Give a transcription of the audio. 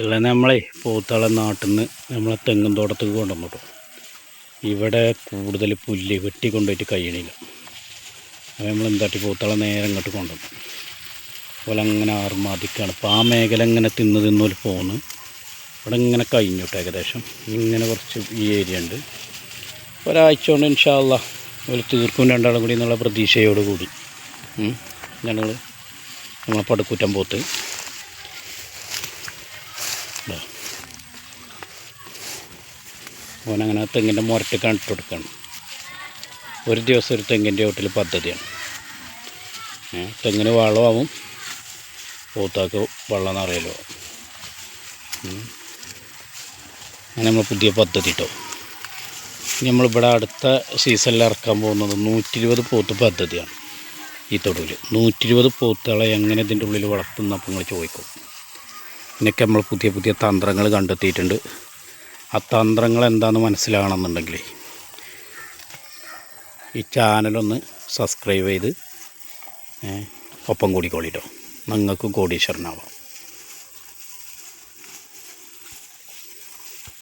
ഇതിലെ നമ്മളെ പോത്തള നാട്ടിൽ നിന്ന് നമ്മളെ തെങ്ങും തോട്ടത്തേക്ക് കൊണ്ടുവന്നു ഇവിടെ കൂടുതൽ പുല്ല് വെട്ടി കൊണ്ടുപോയിട്ട് കഴിയണില്ല. അപ്പോൾ നമ്മൾ എന്താട്ടി പോത്തള നേരെ ഇങ്ങോട്ട് കൊണ്ടുവന്നു. അതുപോലെ അങ്ങനെ ആർമാദിക്കാണ്. അപ്പോൾ ആ മേഖല ഇങ്ങനെ തിന്ന് തിന്നൊരു പോന്ന്. ഇവിടെ ഇങ്ങനെ കഴിഞ്ഞോട്ടെ ഏകദേശം. ഇങ്ങനെ കുറച്ച് ഈ ഏരിയ ഉണ്ട്. ഒരാഴ്ച കൊണ്ട് ഇൻഷാല്ല ഒരു തീർക്കും രണ്ടാളും കൂടി എന്നുള്ള പ്രതീക്ഷയോട് കൂടി ഞങ്ങൾ നമ്മളെ പടുക്കൂറ്റം പോത്ത്. ഓനങ്ങനെ തെങ്ങിന്റെ മുരട്ട് കണ്ടിട്ട് കൊടുക്കണം. ഒരു ദിവസം ഒരു തെങ്ങിന്റെ വീട്ടിൽ പദ്ധതിയാണ്. തെങ്ങിന് വളമാവും പൂത്താക്ക് വെള്ളം നിറയലോ. അങ്ങനെ നമ്മൾ പുതിയ പദ്ധതി കേട്ടോ നമ്മളിവിടെ അടുത്ത സീസണിൽ ഇറക്കാൻ പോകുന്നത് നൂറ്റി ഇരുപത് പോത്ത് പദ്ധതിയാണ് ഈ തൊടുവിൽ നൂറ്റി ഇരുപത് പോത്തുകളെ എങ്ങനെ ഇതിന്റെ ഉള്ളിൽ വളർത്തുന്നപ്പോൾ നിങ്ങൾ ചോദിക്കും. ഇതിനൊക്കെ നമ്മൾ പുതിയ പുതിയ തന്ത്രങ്ങൾ കണ്ടെത്തിയിട്ടുണ്ട്. ആ തന്ത്രങ്ങൾ എന്താണെന്ന് മനസ്സിലാകണമെന്നുണ്ടെങ്കിൽ ഈ ചാനലൊന്ന് സബ്സ്ക്രൈബ് ചെയ്ത് ഒപ്പം കൂടിക്കോളിട്ടോ നിങ്ങൾക്ക് കോടീശ്വരനാവാം.